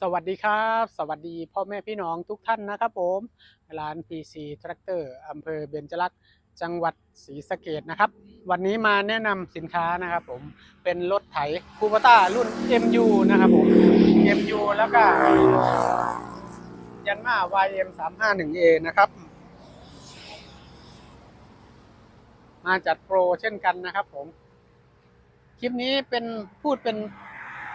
สวัสดีครับ สวัสดีพ่อแม่พี่น้องทุกท่านนะครับผมร้าน PC Tractor อำเภอเบญจรักษ์จังหวัดศรีสะเกดนะครับ วันนี้มาแนะนำสินค้านะครับผมเป็นรถไถคูปต้ารุ่น MU นะครับผม MU แล้วก็ยันมา YM 3 5 1 A นะครับ มาจัดโปรเช่นกันนะครับผม คลิปนี้เป็นพูดเป็น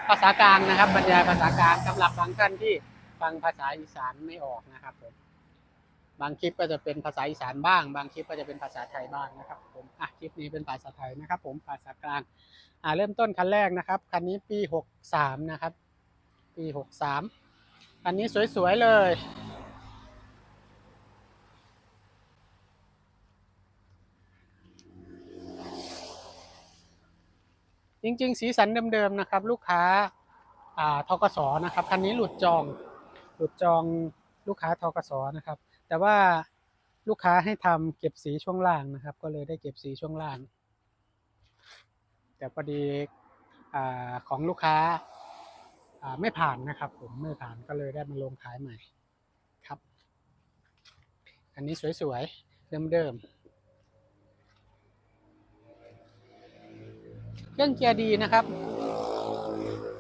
ภาษากลางนะครับ บรรยายภาษากลางสำหรับบางท่านที่ฟังภาษาอีสานไม่ออกนะครับผมบางคลิปก็จะเป็นภาษาอีสานบ้าง บางคลิปก็จะเป็นภาษาไทยบ้างนะครับผมอะคลิปนี้เป็นภาษาไทยนะครับ ผมภาษากลางอ่าเริ่มต้นคันแรกนะครับคันนี้ปีหกสามนะครับ ปีหกสามคันนี้สวยๆเลย จริง ๆ สีสันเดิมๆนะครับ ลูกค้าอ่าทกสนะครับคันนี้หลุดจองหลุดจองลูกค้าทกสนะครับ แต่ว่าลูกค้าให้ทำเก็บสีช่วงล่างนะครับ ก็เลยได้เก็บสีช่วงล่าง แต่พอดีอของลูกค้าไม่ผ่านนะครับผมไม่ผ่านก็เลยได้มาลงขายใหม่ครับ อันนี้สวยๆเดิมๆ เครื่องเกียร์ดีนะครับ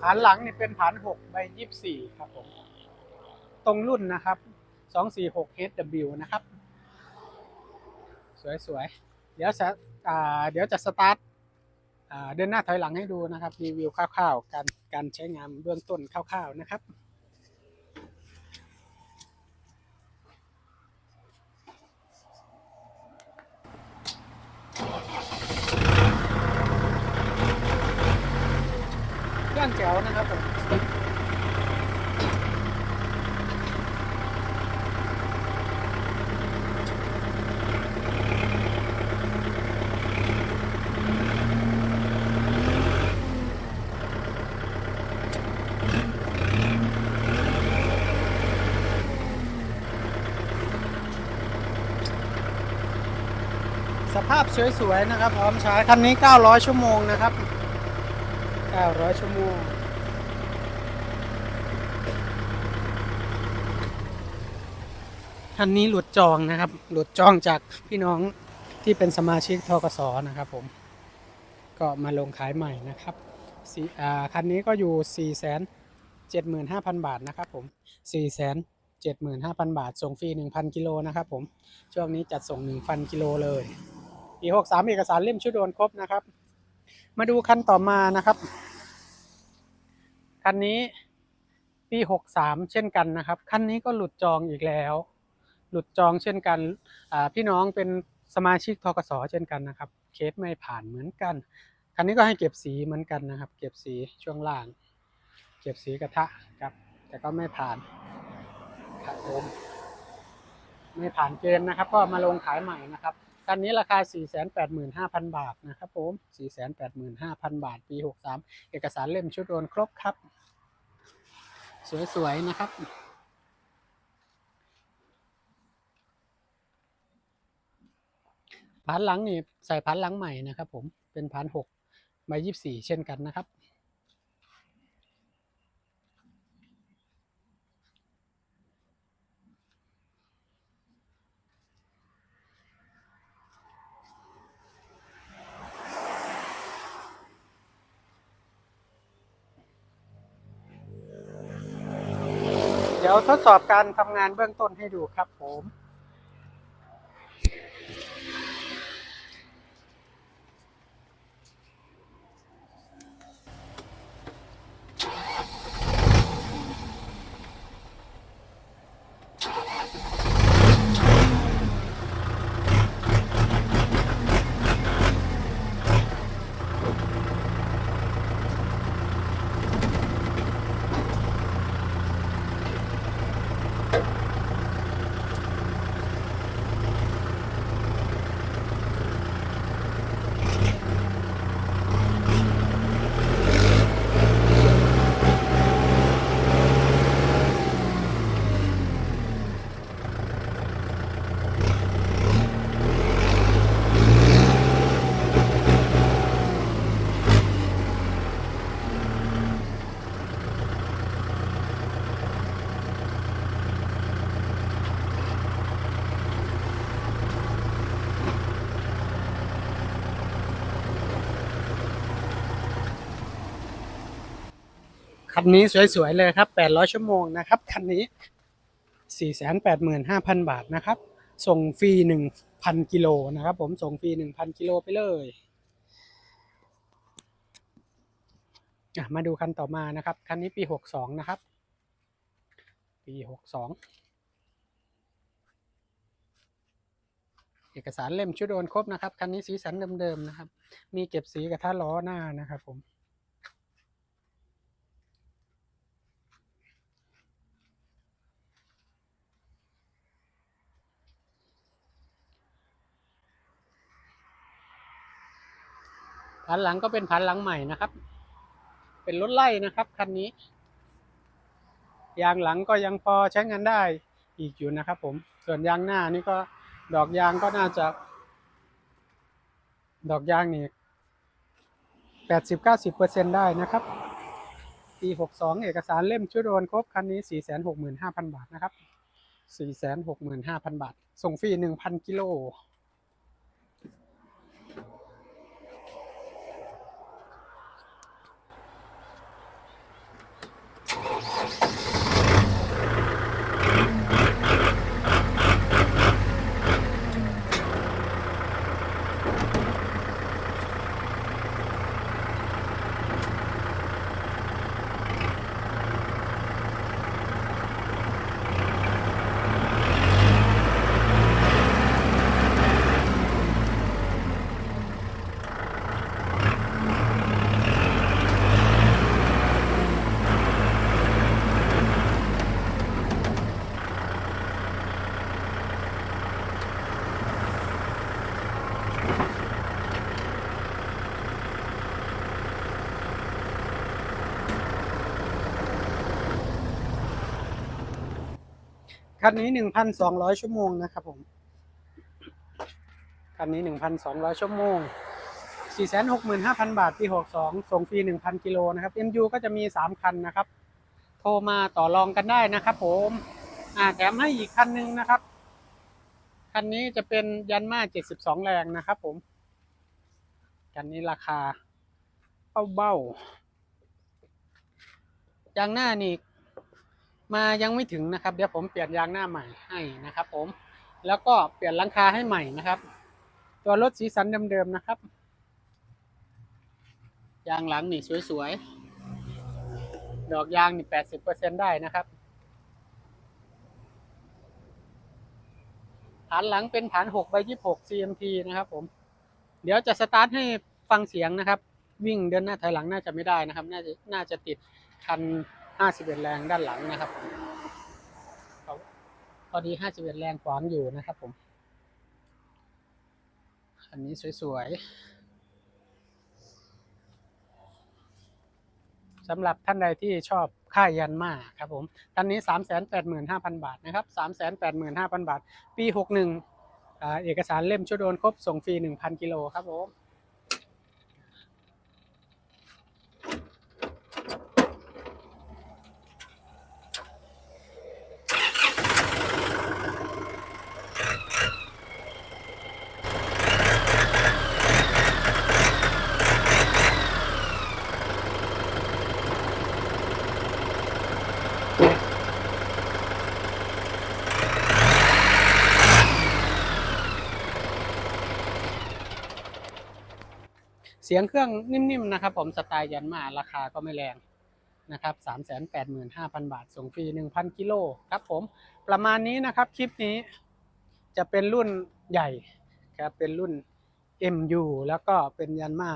ฐานหลังนี่เป็นฐาน6ใบ24 ครับผม ตรงรุ่นนะครับ 246 HW นะครับ สวยๆ เดี๋ยวจะเดี๋ยวจะสตาร์ทเดินหน้าถอยหลังให้ดูนะครับ รีวิวคร่าวๆ การการใช้งานเบื้องต้นคร่าวๆนะครับ เครื่องแจ๋วนะครับผมสภาพสวยๆนะครับ พร้อมใช้คันนี้ 900 ชั่วโมงนะครับ 900 ชั่วโมง คันนี้หลุดจองนะครับ หลุดจองจากพี่น้องที่เป็นสมาชิกทกสนะครับผม ก็มาลงขายใหม่นะครับคันนี้ก็อยู่ 4 7 5 0 0 0 บาทนะครับผม 4 7 5 0 0 0 บาท ส่งฟรี 1,000 กิโลนะครับผม ช่วงนี้จัดส่ง 1,000 กิโลเลย ปี 63 เอกสารเล่มชุดโอนครบนะครับ มาดูคันต่อมานะครับ คันนี้ปี63เช่นกันนะครับ คันนี้ก็หลุดจองอีกแล้ว หลุดจองเช่นกันพี่น้องเป็นสมาชิกทกสเช่นกันนะครับ เคสไม่ผ่านเหมือนกัน คันนี้ก็ให้เก็บสีเหมือนกันนะครับ เก็บสีช่วงล่าง เก็บสีกระทะครับ แต่ก็ไม่ผ่านครับผมไม่ผ่านเกณฑ์นะครับ ก็มาลงขายใหม่นะครับ คันนี้ราคา 485,000 บาทนะครับผม 485,000 บาท ปี 63 เอกสารเล่มชุดโอนครบครับ สวย ๆ นะครับพันหลังนี่ใส่พันหลังใหม่นะครับผมเป็นพันหกใบยี่สี่เช่นกันนะครับ ดี๋ยวทดสอบการทำงานเบื้องต้นให้ดูครับผม คันนี้สวยๆเลยครับ 800 ชั่วโมงนะครับ คันนี้ 485,000 บาทนะครับ ส่งฟรี 1,000 กิโลนะครับ ผม ส่งฟรี 1,000 กิโลไปเลยมาดูคันต่อมานะครับ คันนี้ปี 62 นะครับ ปี 62 เอกสารเล่มชุดโอนครบนะครับ คันนี้สีสันเดิมๆนะครับ มีเก็บสีกับท่าล้อหน้านะครับผม ผันหลังก็เป็นผันหลังใหม่นะครับ เป็นรถไล่นะครับคันนี้ ยางหลังก็ยังพอใช้งานได้อีกอยู่นะครับ ผมส่วนยางหน้านี่ก็ดอกยางก็น่าจะ ดอกยางนี่แปดสิบเก้าสิบเปอร์เซ็นได้นะครับปีหกสองเอกสารเล่มชุดโอนครบคันนี้สี่แสนหกหมื่นห้าพันบาทนะครับสี่แสนหกหมื่นห้าพันบาท ส่งฟรีหนึ่งพันกิโล คันนี้หนึ่งพันสองร้อยชั่วโมงนะครับผม คันนี้หนึ่งพันสองร้อยชั่วโมงสี่แสนหกหมื่นห้าพันบาทปีหกสองส่งฟรีหนึ่งพันกิโลนะครับ MU ก็จะมีสามคันนะครับ โทรมาต่อรองกันได้นะครับผมอ่าแถมให้อีกคันหนึ่งนะครับ คันนี้จะเป็นยันมาเจ็ดสิบสองแรงนะครับผม คันนี้ราคาเบ้าๆยางหน้านี่ มายังไม่ถึงนะครับ เดี๋ยวผมเปลี่ยนยางหน้าใหม่ให้นะครับ ผม แล้วก็เปลี่ยนหลังคาให้ใหม่นะครับ ตัวรถสีสันเดิมๆนะครับ ยางหลังนี่สวยๆ ดอกยางนี่แปดสิบเปอร์เซ็นได้นะครับ ฐานหลังเป็นฐานหกใบยี่หก CMP นะครับ ผม เดี๋ยวจะสตาร์ทให้ฟังเสียงนะครับ วิ่งเดินหน้าถอยหลังน่าจะไม่ได้นะครับ น่าจะน่าจะติดคัน 51แรงด้านหลังนะครับพอดี51แรงขวางอยู่นะครับผม อันนี้สวยๆสำหรับท่านใดที่ชอบค่ายยันมาครับผมคันนี้385,000บาทนะครับ385,000บาท ปี61อ่าเอกสารเล่มชุดโอนครบส่งฟรี1,000กิโลครับผม สียงเครื่องนิ่มๆนะครับผมสไตล์ยันมาราคาก็ไม่แรงนะครับสามแสนแปดหมื่นห้าพันบาท ส่งฟรีหนึ่งพันกิโลครับผมประมาณนี้นะครับคลิปนี้จะเป็นรุ่นใหญ่ครับเป็นรุ่น MU แล้วก็เป็นยันมา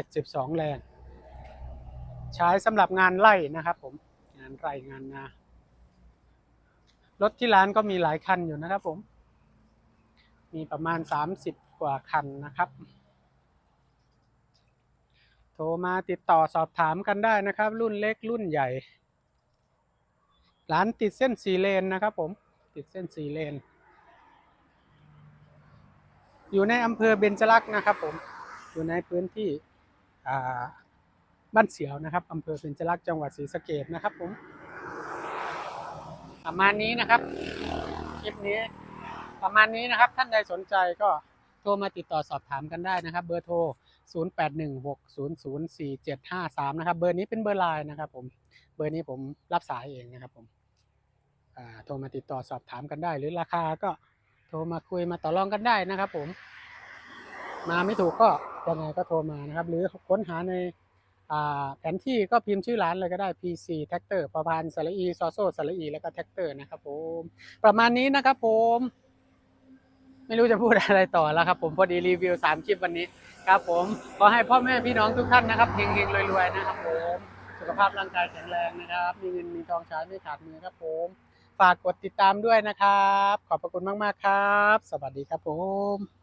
72แรง ใช้สำหรับงานไล่นะครับผมงานไร่งานนารถที่ร้านก็มีหลายคันอยู่นะครับผม มีประมาณ30กว่าคันนะครับ ทรมาติดต่อสอบถามกันได้นะครับ รุ่นเล็กรุ่นใหญ่ ร้านติดเส้นสีเลนนะครับผมติดเส้นสีเลน อยู่ในอำเภอเบญจลักษ์นะครับผมอยู่ในพื้นที่บ้านเสียวนะครับอำเภอเบญจลักษ์จังหวัดศรีสะเกษนะครับผมประมาณนี้นะครับคลิปนี้ประมาณนี้นะครับ ท่านใดสนใจก็โทรมาติดต่อสอบถามกันได้นะครับ เบอร์โทร 0816004753 นะครับ เบอร์นี้เป็นเบอร์ไลน์นะครับ ผม เบอร์นี้ผมรับสายเองนะครับ ผมโทรมาติดต่อสอบถามกันได้ หรือราคาก็โทรมาคุยมาต่อรองกันได้นะครับ ผม มาไม่ถูกก็ยังไงก็โทรมานะครับ หรือค้นหาในาแผนที่ก็พิมพ์ชื่อร้านเลยก็ได้ PC Tractor ประพานสระอีซอโซสระอี แล้วก็ Tractor นะครับผม ประมาณนี้นะครับผม ไม่รู้จะพูดอะไรต่อแล้วครับผมพอดีรีวิวสามคลิปวันนี้ครับผมขอให้พ่อแม่พี่น้องทุกท่านนะครับเฮงๆรวยๆนะครับผมสุขภาพร่างกายแข็งแรงนะครับ มีเงินมีทองใช้ไม่ขาดมือครับผม ฝากกดติดตามด้วยนะครับ ขอบพระคุณมากๆครับ สวัสดีครับผม